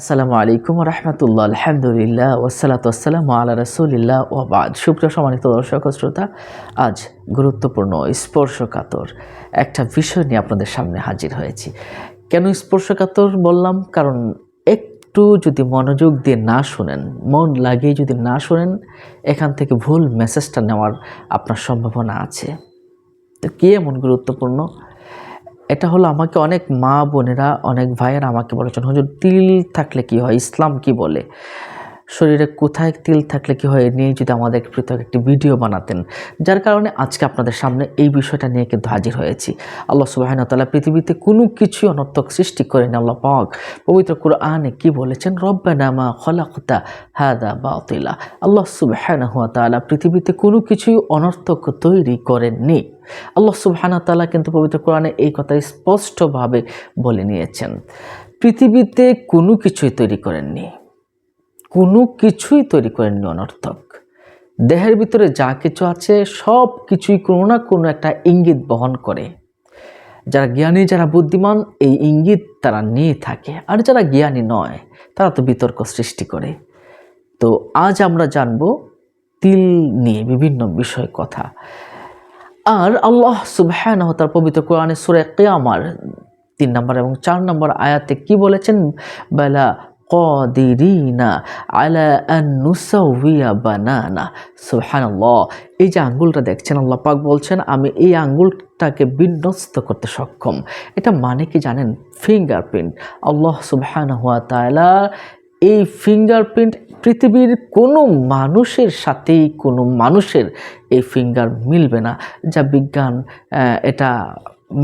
আসসালামু আলাইকুম রহমতুল্লাহ, আলহামদুলিল্লাহ ওসালাত আসসালাম আল্লাহ রসুলিল্লাহ ওবাদ সুপ্রিয় সম্মানিত দর্শক শ্রোতা, আজ গুরুত্বপূর্ণ স্পর্শকাতর একটা বিষয় নিয়ে আপনাদের সামনে হাজির হয়েছি। কেন স্পর্শকাতর বললাম? কারণ একটু যদি মনোযোগ দিয়ে না শুনেন, মন লাগিয়ে যদি না শুনেন, এখান থেকে ভুল মেসেজটা নেওয়ার আপনার সম্ভাবনা আছে। তো কী এমন গুরুত্বপূর্ণ? এটা হলো আমাকে অনেক মা বোনেরা, অনেক ভাইয়েরা আমাকে বলেছেন, হুজুর, তিল থাকলে কি হয়? ইসলাম কি বলে? শরীরে কোথায় তিল থাকলে কি হয় নিয়ে যদি আমাদের পৃথক একটি ভিডিও বানাতেন। যার কারণে আজকে আপনাদের সামনে এই বিষয়টা নিয়ে কিন্তু হাজির হয়েছি। আল্লাহ সুবাহন তালা পৃথিবীতে কোনো কিছুই অনর্থক সৃষ্টি করেন, আল্লাহ পাক পবিত্র কুরআনে কি বলেছেন? রব্বানামা খলাকতা হাদা বাতিলা। আল্লাহ সুবাহান হুয়া তালা পৃথিবীতে কোনো কিছুই অনর্থক তৈরি করেননি। আল্লাহ সুবহানা তালা কিন্তু পবিত্র কোরআনে এই কথা স্পষ্টভাবে বলে নিয়েছেন। পৃথিবীতে কোনো কিছুই তৈরি করেননি। কোনো কিছুই তৈরি করেননি অনর্থক। দেহের ভিতরে যা কিছু আছে, সব কিছুই কোনো না কোনো একটা ইঙ্গিত বহন করে। যারা জ্ঞানী, যারা বুদ্ধিমান, এই ইঙ্গিত তারা নিয়ে থাকে। আর যারা জ্ঞানী নয়, তারা তো বিতর্ক সৃষ্টি করে। তো আজ আমরা জানব তিল নিয়ে বিভিন্ন বিষয় কথা। আর আল্লাহ সুবহান তার পবিত্র কোরআনে সুরে কেয়ামার তিন নম্বর এবং চার নম্বর আয়াতে কি বলেছেন? বেলা কদিরিনা আলা বানানা সুবহানাল্লাহ এই যে আঙ্গুলটা দেখছেন, আল্লাহ বলছেন, আমি এই আঙ্গুলটাকে বিন্যস্ত করতে সক্ষম। এটা মানে কি জানেন? ফিঙ্গারপ্রিন্ট আল্লাহ সুবহানাহু ওয়া তাআলা এই ফিঙ্গারপ্রিন্ট পৃথিবীর কোনো মানুষের সাথেই কোনো মানুষের এই ফিঙ্গার মিলবে না। যা বিজ্ঞান এটা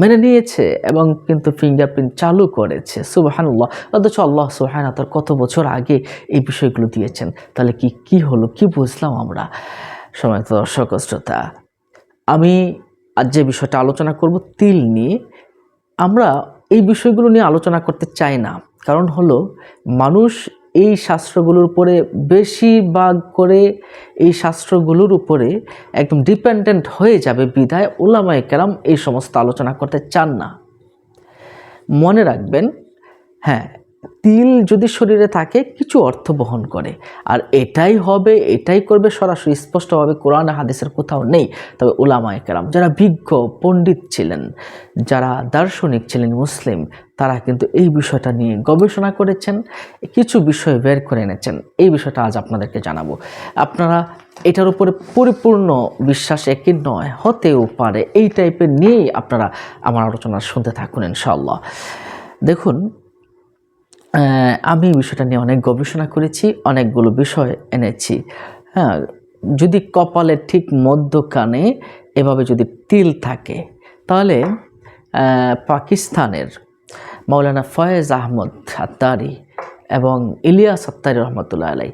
মেনে নিয়েছে এবং কিন্তু ফিঙ্গারপ্রিন্ট চালু করেছে। সুবাহানুল্লাহ। অথচ আল্লাহ সুহায়না তার কত বছর আগে এই বিষয়গুলো দিয়েছেন? তাহলে কি কি হলো? কি বুঝলাম আমরা? সময় দর্শক শ্রোতা, আমি আজ যে বিষয়টা আলোচনা করব তিল নিয়ে, আমরা এই বিষয়গুলো নিয়ে আলোচনা করতে চাই না। কারণ হলো, মানুষ এই শাস্ত্রগুলোর উপরে বেশিরভাগ করে, এই শাস্ত্রগুলোর উপরে একদম ডিপেন্ডেন্ট হয়ে যাবে বিধায় ওলামায় কেরাম এই সমস্ত আলোচনা করতে চান না। মনে রাখবেন হ্যাঁ তিল যদি শরীরে থাকে, কিছু অর্থ বহন করে। আর এটাই হবে, এটাই করবে সরাসরি স্পষ্টভাবে কোরআন হাদিসের কোথাও নেই। তবে ওলামায় কেরাম যারা বিজ্ঞ, পণ্ডিত ছিলেন, যারা দার্শনিক ছিলেন, মুসলিম তারা কিন্তু এই বিষয়টা নিয়ে গবেষণা করেছেন, কিছু বিষয় বের করে এনেছেন। এই বিষয়টা আজ আপনাদেরকে জানাব। আপনারা এটার উপরে পরিপূর্ণ বিশ্বাস একই নয়, হতেও পারে। এই টাইপের নিয়েই আপনারা আমার আলোচনা শুনতে থাকুন ইনশাল্লাহ দেখুন আমি বিষয়টা নিয়ে অনেক গবেষণা করেছি, অনেকগুলো বিষয় এনেছি। হ্যাঁ যদি কপালের ঠিক মধ্যখানে এভাবে যদি তিল থাকে, তাহলে পাকিস্তানের মৌলানা ফয়েজ আহমদ আত্তারি এবং ইলিয়াস আত্তারি রহমতুল্লাহ আলাই।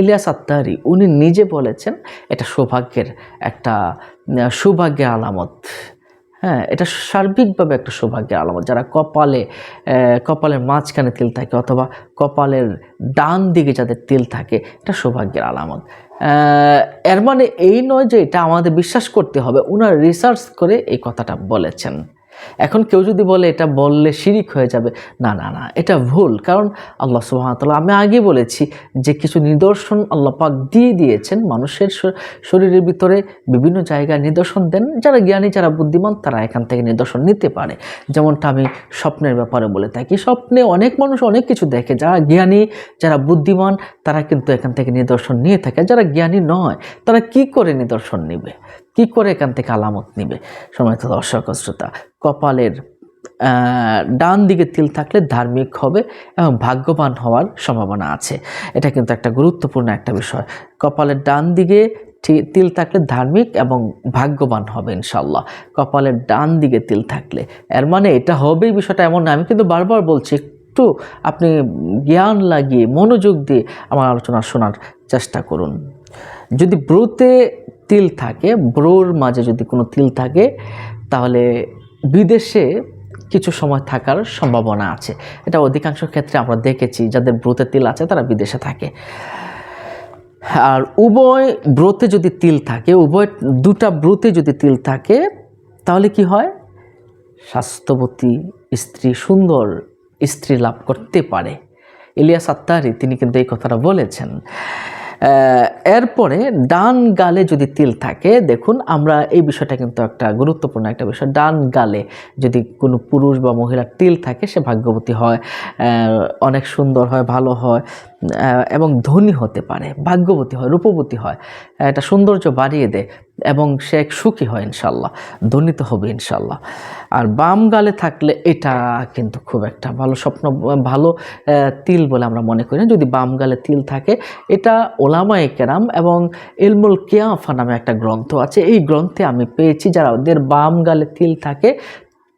ইলিয়াস আত্তারি উনি নিজে বলেছেন, এটা সৌভাগ্যের একটা সৌভাগ্যের আলামত। হ্যাঁ এটা সার্বিকভাবে একটা সৌভাগ্যের আলামত। যারা কপালে কপালের মাঝখানে তিল থাকে অথবা কপালের ডান দিকে যাদের তিল থাকে, এটা সৌভাগ্যের আলামত। এর মানে এই নয় যে এটা আমাদের বিশ্বাস করতে হবে। ওনার রিসার্চ করে এই কথাটা বলেছেন। এখন কেউ যদি বলে এটা বললে শিরিক হয়ে যাবে, না না না, এটা ভুল। কারণ আল্লাহ সুবাহতাল্লাহ আমি আগে বলেছি যে কিছু নিদর্শন আল্লাহ পাক দিয়ে দিয়েছেন, মানুষের শরীরের ভিতরে বিভিন্ন জায়গায় নিদর্শন দেন। যারা জ্ঞানী, যারা বুদ্ধিমান, তারা এখান থেকে নিদর্শন নিতে পারে। যেমনটা আমি স্বপ্নের ব্যাপারে বলে থাকি, স্বপ্নে অনেক মানুষ অনেক কিছু দেখে। যারা জ্ঞানী, যারা বুদ্ধিমান, তারা কিন্তু এখান থেকে নিদর্শন নিয়ে থাকে। যারা জ্ঞানী নয়, তারা কি করে নিদর্শন নেবে? কি করে এখান থেকে আলামত নিবে? সময় দর্শক শ্রোতা, কপালের ডান দিকে তিল থাকলে ধার্মিক হবে এবং ভাগ্যবান হওয়ার সম্ভাবনা আছে। এটা কিন্তু একটা গুরুত্বপূর্ণ একটা বিষয়। কপালের ডান দিকে তিল থাকলে ধার্মিক এবং ভাগ্যবান হবে ইনশাল্লাহ কপালের ডান দিকে তিল থাকলে। এর মানে এটা হবেই বিষয়টা এমন না। আমি কিন্তু বারবার বলছি, একটু আপনি জ্ঞান লাগিয়ে, মনোযোগ দিয়ে আমার আলোচনা শোনার চেষ্টা করুন। যদি ব্রোতে তিল থাকে, ব্রোর মাঝে যদি কোনো তিল থাকে, তাহলে বিদেশে কিছু সময় থাকার সম্ভাবনা আছে। এটা অধিকাংশ ক্ষেত্রে আমরা দেখেছি, যাদের ব্রোতে তিল আছে তারা বিদেশে থাকে। আর উভয় ব্রোতে যদি তিল থাকে, উভয় দুটা ব্রোতে যদি তিল থাকে, তাহলে কি হয়? স্বাস্থ্যবতী স্ত্রী, সুন্দর স্ত্রী লাভ করতে পারে। ইলিয়াস আত্তারি, তিনি কিন্তু এই কথাটা বলেছেন। এরপরে ডান গালে যদি তিল থাকে, দেখুন আমরা এই বিষয়টা কিন্তু একটা গুরুত্বপূর্ণ একটা বিষয়। ডান গালে যদি কোনো পুরুষ বা মহিলার তিল থাকে, সে ভাগ্যবতী হয় অনেক সুন্দর হয়, ভালো হয়। এবং ধনী হতে পারে, ভাগ্যবতী হয়, রূপবতী হয় এটা সৌন্দর্য বাড়িয়ে দেয় এবং সে এক সুখী হয় ইনশাল্লাহ ধনী তো হবে ইনশাল্লাহ আর বাম গালে থাকলে এটা কিন্তু খুব একটা ভালো স্বপ্ন, ভালো তিল বলে আমরা মনে করি না, যদি বাম গালে তিল থাকে, এটা ওলামায়ে কেরাম এবং ইলমুল কেয়াফা নামে একটা গ্রন্থ আছে, এই গ্রন্থে আমি পেয়েছি, যারা ওদের বাম গালে তিল থাকে,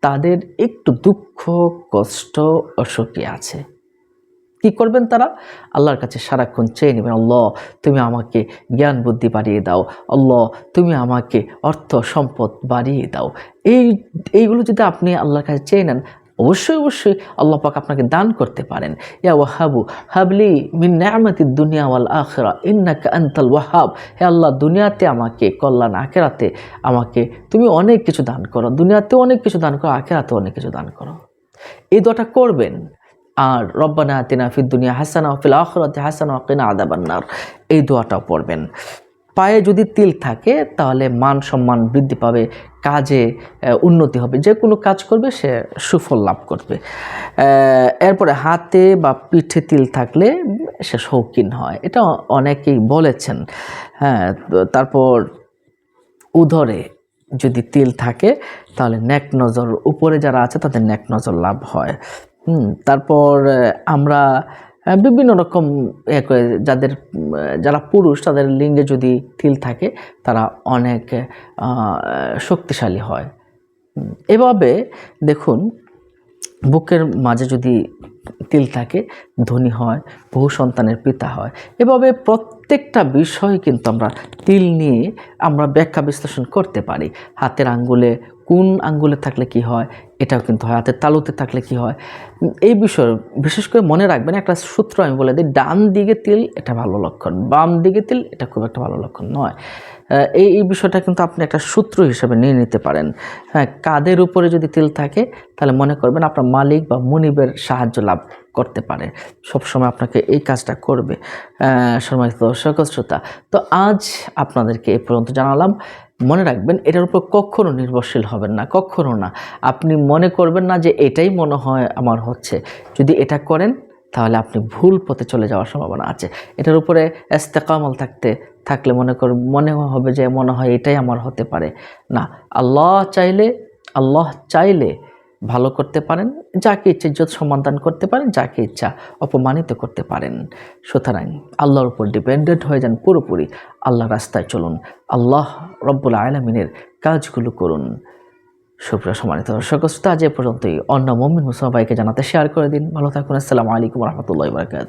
তাদের একটু দুঃখ, কষ্ট, অসুখী আছে। কি করবেন তারা? আল্লাহর কাছে সারাক্ষণ চেয়ে নেবেন, আল্লাহ, তুমি আমাকে জ্ঞান বুদ্ধি বাড়িয়ে দাও। আল্লাহ, তুমি আমাকে অর্থ সম্পদ বাড়িয়ে দাও। এই, এইগুলো যদি আপনি আল্লাহর কাছে চেয়ে নেন, অবশ্যই অবশ্যই আল্লাহ পাক আপনাকে দান করতে পারেন। ইয়া ওয়াহাবু, হাবলি মিন নিয়ামাতি দুনিয়া ওয়াল আখিরা, ইন্নাকা আনতাল ওয়াহাব। হে আল্লাহ, দুনিয়াতে আমাকে, কল্যাণ আখেরাতে আমাকে তুমি অনেক কিছু দান করো। দুনিয়াতেও অনেক কিছু দান করো, আখেরাতেও অনেক কিছু দান করো। এই দোয়াটা করবেন। আর রব্বানা আতিনা ফিদ দুনিয়া হাসানা ফিল আখরাতে হাসানা ওয়াকিনা আদাবান্নার এই দোয়াটাও পড়বেন। পায়ে যদি তিল থাকে, তাহলে মান সম্মান বৃদ্ধি পাবে, কাজে উন্নতি হবে। যে কোনো কাজ করবে, সে সুফল লাভ করবে। এরপরে হাতে বা পিঠে তিল থাকলে সে শৌখিন হয়। এটা অনেকেই বলেছেন। হ্যাঁ তারপর উদরে যদি তিল থাকে, তাহলে নেক নজর, উপরে যারা আছে, তাদের নেক নজর লাভ হয়। হুম, তারপর আমরা বিভিন্ন রকম যাদের যারা পুরুষ, তাদের লিঙ্গে যদি তিল থাকে, তারা অনেক শক্তিশালী হয়। এভাবে দেখুন, বুকের মাঝে যদি তিল থাকে, ধনী হয়, বহু সন্তানের পিতা হয়, এভাবে প্রত্যেকটা বিষয় কিন্তু আমরা তিল নিয়ে আমরা ব্যাখ্যা বিশ্লেষণ করতে পারি। হাতের আঙ্গুলে, কোন আঙ্গুলে থাকলে কি হয় এটাও কিন্তু হয়, হাতের তালুতে থাকলে কি হয়? এই বিষয়ে বিশেষ করে মনে রাখবেন, একটা সূত্র আমি বলে দিই, ডান দিকে তিল এটা ভালো লক্ষণ, বাম দিকে তিল এটা খুব একটা ভালো লক্ষণ নয়। এই এই বিষয়টা কিন্তু আপনি একটা সূত্র হিসেবে নিয়ে নিতে পারেন। হ্যাঁ কাদের উপরে যদি তিল থাকে, তাহলে মনে করবেন আপনার মালিক বা মনিবের সাহায্য লাভ করতে পারে। সবসময় আপনাকে এই কাজটা করবে। সম্মানিত দর্শক শ্রোতা, তো আজ আপনাদেরকে এ পর্যন্ত জানালাম, মনে রাখবেন, এটার উপর কখনো নির্ভরশীল হবেন না, কখনো না। আপনি মনে করবেন না যে এটাই মনে হয় আমার হচ্ছে। যদি এটা করেন, তাহলে আপনি ভুল পথে চলে যাওয়ার সম্ভাবনা আছে। এটার উপরে এস্তেকামল থাকতে, থাকলে মনে কর, মনে হবে যে মনে হয় এটাই আমার হতে পারে। না, আল্লাহ চাইলে আল্লাহ চাইলে ভালো করতে পারেন, যাকে ইচ্ছে ইজ্জত সমাধান করতে পারেন, যাকে ইচ্ছা অপমানিত করতে পারেন। সুতরাং আল্লাহর উপর ডিপেন্ডেন্ট হয়ে যান পুরোপুরি। আল্লাহ রাস্তায় চলুন। আল্লাহ রব্বুল আলমিনের কাজগুলো করুন। সুপ্রিয় সম্মানিত দর্শক শ্রোতা আজ এ পর্যন্তই। অন্য মমিন মুসলমান ভাইকে জানাতে শেয়ার করে দিন। ভালো থাকুন। আসসালামু আলাইকুম রহমতুল্লাহ বারকাত